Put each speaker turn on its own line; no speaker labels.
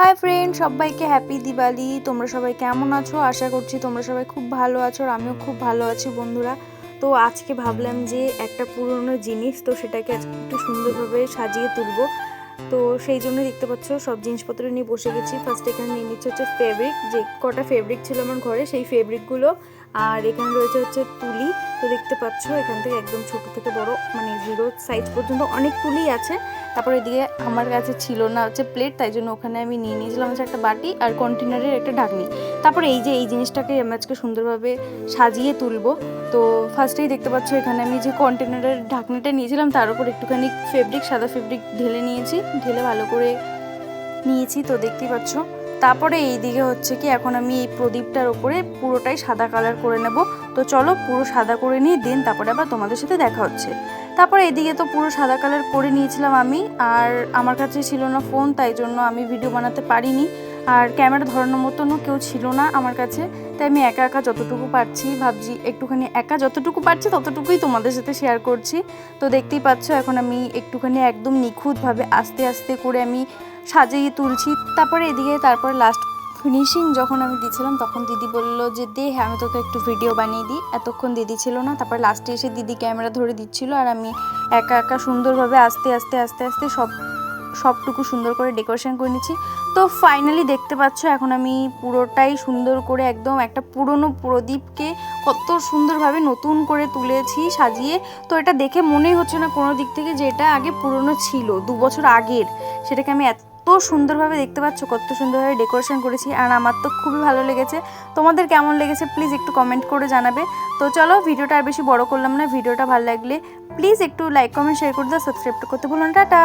High friend সবাইকে happy Diwali তোমরা সবাই কেমন আছো? আশা করছি তোমরা সবাই খুব ভালো আছো আর আমিও খুব ভালো আছি, বন্ধুরা। তো আজকে ভাবলাম যে একটা পুরনো জিনিস, তো সেটাকে একটু সুন্দরভাবে সাজিয়ে তুলবো। তো সেই জন্য দেখতে পাচ্ছ, সব জিনিসপত্র নিয়ে বসে গেছি। ফার্স্ট এখানে নিয়ে নিচ্ছে হচ্ছে ফেব্রিক যে কটা ফেব্রিক ছিল আমার ঘরে, সেই ফেব্রিকগুলো আর এখানে রয়েছে হচ্ছে তুলি। তো দেখতে পাচ্ছ, এখান থেকে একদম ছোট থেকে বড় মানে জিরো সাইজ পর্যন্ত অনেক তুলি আছে। তারপর এদিকে আমার কাছে ছিল না হচ্ছে প্লেট তাই জন্য ওখানে আমি নিয়ে নিয়েছিলাম হচ্ছে একটা বাটি আর কন্টেনারের একটা ঢাকনি। তারপরে এই যে, এই জিনিসটাকে আমি আজকে সুন্দরভাবে সাজিয়ে তুলবো। তো ফার্স্টেই দেখতে পাচ্ছ, এখানে আমি যে কন্টেনারের ঢাকনিটা নিয়েছিলাম, তার উপর একটুখানি ফেব্রিক সাদা ফেব্রিক ঢেলে নিয়েছি। ঢেলে ভালো করে নিয়েছি, তো দেখতেই পাচ্ছ। তারপরে এই দিকে হচ্ছে কি, এখন আমি এই প্রদীপটার ওপরে পুরোটাই সাদা কালার করে নেব। তো চলো পুরো সাদা করে নিয়ে দিন তারপরে আবার তোমাদের সাথে দেখা হচ্ছে। তারপরে এদিকে তো পুরো সাদা কালার করে নিয়েছিলাম আমি, আর আমার কাছে ছিল না ফোন তাই জন্য আমি ভিডিও বানাতে পারিনি। আর ক্যামেরা ধরানোর মতনও কেউ ছিল না আমার কাছে। তাই আমি একা একা যতটুকু পারছি ভাবছি একটুখানি একা যতটুকু পারছি ততটুকুই তোমাদের সাথে শেয়ার করছি। তো দেখতেই পাচ্ছ এখন আমি একটুখানি একদম নিখুঁতভাবে আস্তে আস্তে করে আমি সাজিয়ে তুলছি। তারপরে এদিকে তারপর লাস্ট ফিনিশিং যখন আমি দিছিলাম তখন দিদি বলল যে, দে হ্যাঁ আমি তোকে একটু ভিডিও বানিয়ে দিই। এতক্ষণ দিদি ছিল না। তারপর লাস্টে এসে দিদি ক্যামেরা ধরে দিচ্ছিল আর আমি একা একা সুন্দরভাবে আস্তে আস্তে আস্তে আস্তে সব, সবটুকু সুন্দর করে ডেকোরেশন করে নিচ্ছি। তো ফাইনালি দেখতে পাচ্ছ, এখন আমি পুরোটাই সুন্দর করে একদম একটা পুরনো প্রদীপকে কত সুন্দরভাবে নতুন করে তুলেছি, সাজিয়ে। তো এটা দেখে মনেই হচ্ছে না কোনো দিক থেকে যে এটা আগে পুরনো ছিল, দু বছর আগের। সেটাকে আমি এত সুন্দরভাবে দেখতে পাচ্ছ, কত সুন্দরভাবে ডেকোরেশন করেছি। আর আমার তো খুবই ভালো লেগেছে। তোমাদের কেমন লেগেছে প্লিজ একটু কমেন্ট করে জানাবে। তো চলো ভিডিওটা আর বেশি বড় করলাম না, ভিডিওটা ভালো লাগলে প্লিজ একটু লাইক কমেন্ট শেয়ার করে দাও সাবস্ক্রাইব করতে ভুলো না। টাটা!